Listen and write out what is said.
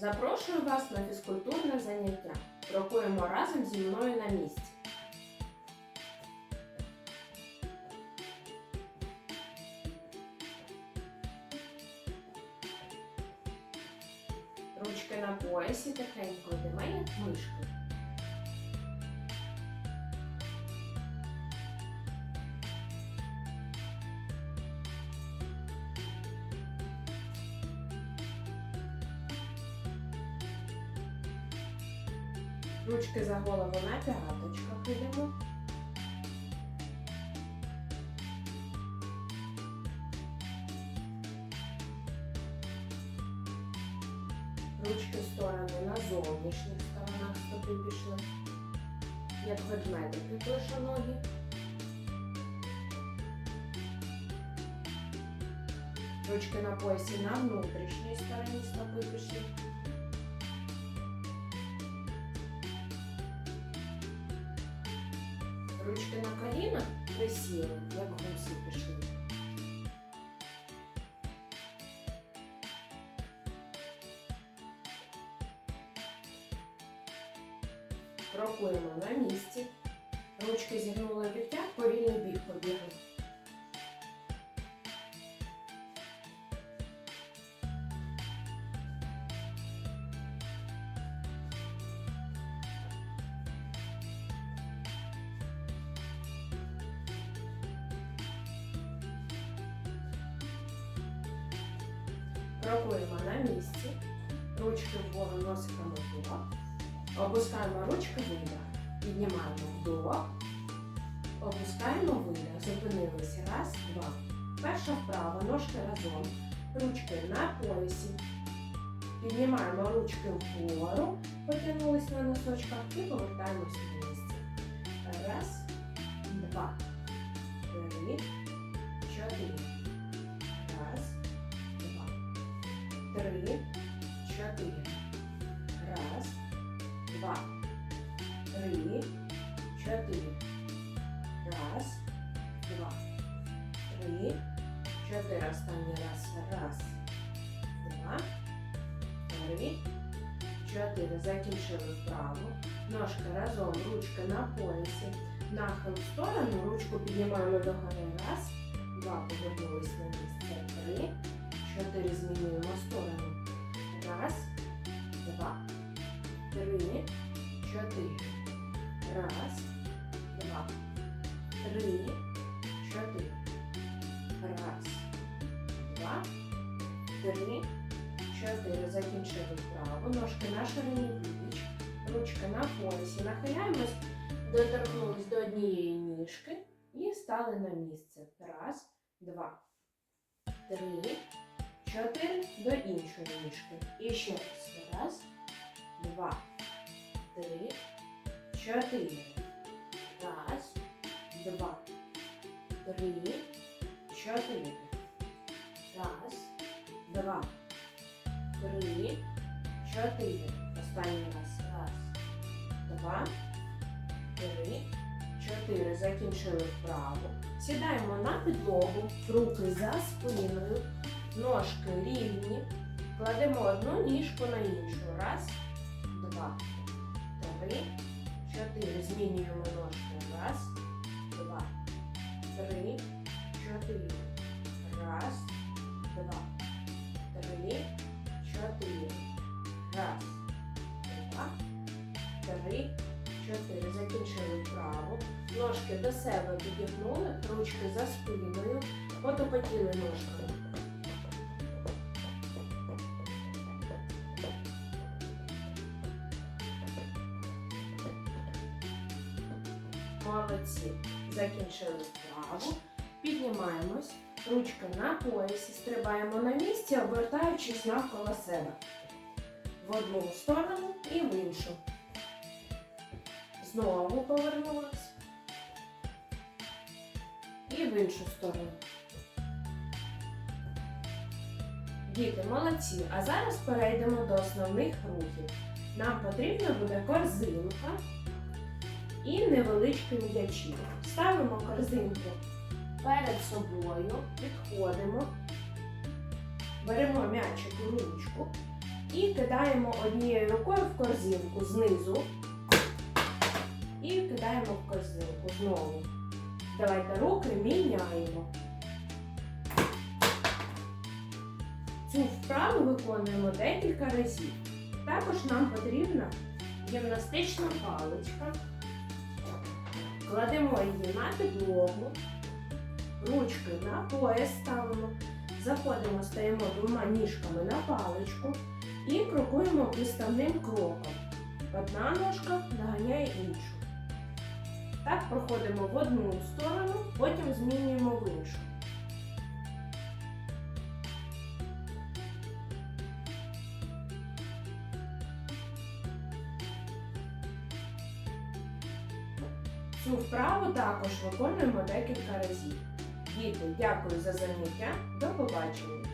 Запрошую вас на фізкультурне заняття. Крокуємо разом зі мною на місці. Ручки на поясі тихенько де мишки. Ручки за голову на п'яточках йдемо. Ручки сторони на зовнішніх сторонах стопи пішли. Як ведмедики ноги. Ручки на поясі на внутрішній стороні стопи пішли. Ручки на коліна, присіли, як гуси пішли. Крокуємо на місці. Ручки зігнули під тяг, повільний біг побігли. Крокуємо на місці. Ручки вгору носиком вдох. Опускаємо ручки видих. Піднімаємо вдох. Опускаємо видих. Зупинилися. Раз, два. Перша вправа, ножки разом. Ручки на поясі. Піднімаємо ручки вгору. Потягнулись на носочках і повертаємося в місце. Раз, два, три, чотири. Три, чотири. Раз, два, три, чотири. Раз, два, три, чотири. Останній раз. Раз, два, три, чотири. Закінчили вправу. Ножки разом, ручки на поясі. Нахил в сторону, ручку піднімаємо догори. Раз, два, повернулись на місце. Три, чотири. Змінюємо сторону. Раз, два, три, чотири. Раз, два, три, чотири. Раз, два, три, чотири. Закінчили вправо. Ножки на ширині пліч. Ручки на поясі. Нахиляємось, доторкнулись до однієї ніжки і стали на місце. Раз, два, три, чотири. До іншої ніжки. І ще раз. Раз, два, три, чотири. Раз, два, три, чотири. Раз, два, три, чотири. Останній раз. Раз, два, три, чотири. Закінчили вправу. Сідаємо на підлогу, руки за спиною, ножки рівні. Кладемо одну ніжку на іншу. Раз, два, три, чотири. Змінюємо ножки. Раз, два, три, чотири. Раз, два, три, чотири. Раз, два, три, чотири. Закінчили вправу. Ножки до себе підігнули, ручки за спиною. Потопотіли ножками. Молодці. Закінчили вправу. Піднімаємось. Ручка на поясі. Стрибаємо на місці, обертаючись навколо себе. В одну сторону і в іншу. Знову повернулись. І в іншу сторону. Діти, молодці. А зараз перейдемо до основних рухів. Нам потрібна буде корзинка і невеличкий м'ячі. Ставимо корзинку перед собою, підходимо, беремо м'ячик у ручку І кидаємо однією рукою в корзинку знизу. І кидаємо в корзинку знову. Давайте руки міняємо. Цю вправу виконуємо декілька разів. Також нам потрібна гімнастична паличка. Кладемо її на підлогу, ручки на пояс ставимо, заходимо, стаємо двома ніжками на паличку і крокуємо підставним кроком. Одна ножка наганяє іншу. Так проходимо в одну сторону, потім змінюємо в іншу. Цю вправу також виконуємо декілька разів. Діти, дякую за заняття. До побачення!